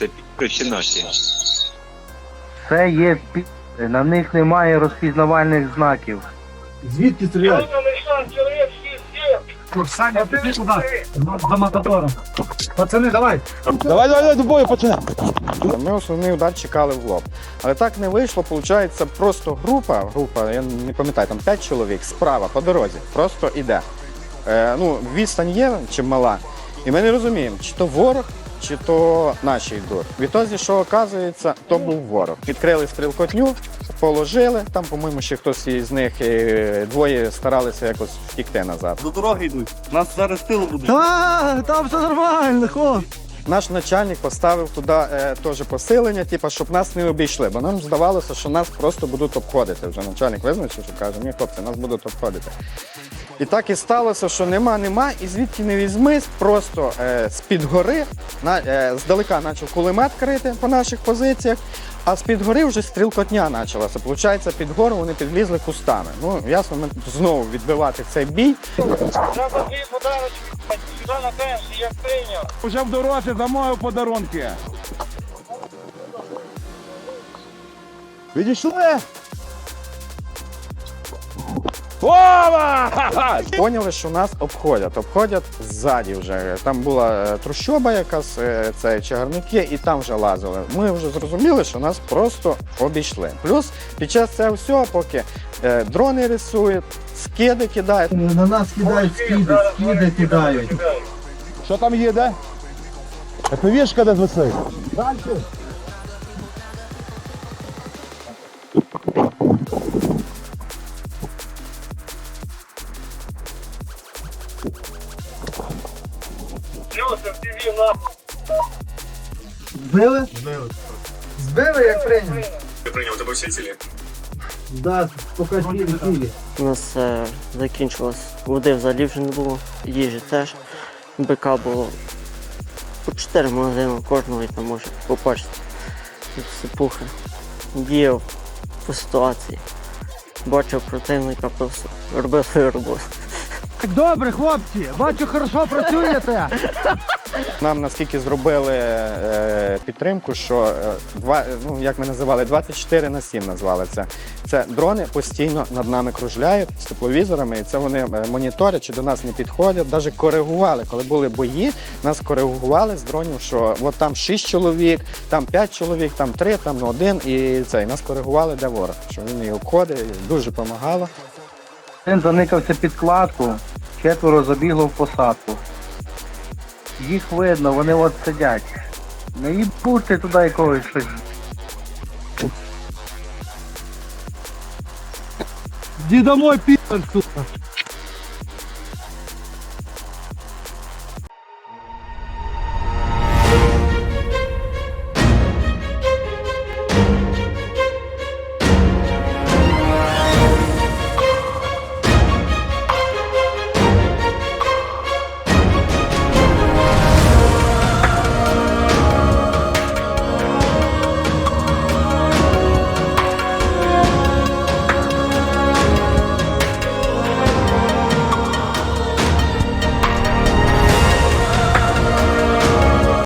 Це пі***ри чи наші? Це є пі... На них немає розпізнавальних знаків. Звідки стріляють? Саня, ти туди, до Матадора. Пацани, давай. Давай, давай, давай, до бою, починай. Ми основний удар чекали в лоб. Але так не вийшло, виходить, просто група, група, я не пам'ятаю, там 5 чоловік справа по дорозі, просто іде. Е, ну, відстань є чимала, і ми не розуміємо, чи то ворог, чи то наші йдуть. Відтоді, що оказується, то був ворог. Відкрили стрілкотню, положили, там, по-моєму, ще хтось із них е, двоє старалися якось втікти назад. До дороги йдуть. Нас зараз тило буде. Так, там все нормально, хо. Наш начальник поставив туди е, теж посилення, типу, щоб нас не обійшли, бо нам здавалося, що нас просто будуть обходити. Вже начальник визначив, що каже, ні, хлопці, нас будуть обходити. І так і сталося, що нема, нема, і звідки не візьмись, просто е, з-під гори, на, е, здалека почав кулемет крити по наших позиціях, а з-під гори вже стрілкотня почалася. Получається, під гору вони підлізли кустами. Ну, ясно, ми знову відбивати цей бій. Уже в дорозі замовив подарунки. Відійшли? Вова! Поняли, що нас обходять. Обходять ззаді вже. Там була е, трущоба якась, е, це чагарники, і там вже лазили. Ми вже зрозуміли, що нас просто обійшли. Плюс під час цього всього, поки е, дрони рисують, скиди кидають. На нас кидають скиди, скиди кидають. Що там їде? Повішка де висить? Збили? Збили, як прийняли. Ти прийняв тебе всі цілі? Да, поки цілі, цілі. У нас е, закінчилось. Води взагалі вже не було, їжі теж. БК було по 4 магазини кожного і там може побачити. Тут сипухи. Діяв по ситуації. Бачив противника, просто робив свою роботу. Добре, хлопці, бачу, хорошо працюєте. Нам наскільки зробили е, підтримку, що е, два, ну як ми називали, 24 на 7 назвали це. Це дрони постійно над нами кружляють з тепловізорами, і це вони е, моніторять, чи до нас не підходять. Навіть коригували, коли були бої, нас коригували з дронів, що от там 6 чоловік, там 5 чоловік, там 3, там один, і це і нас коригували, де ворог. Що він і обходить, дуже допомагало. Один заникався під кладку, четверо забігло в посадку. Їх видно, вони от сидять. Не їбути туди якогось щось. Дідомой домой, пі***, сука.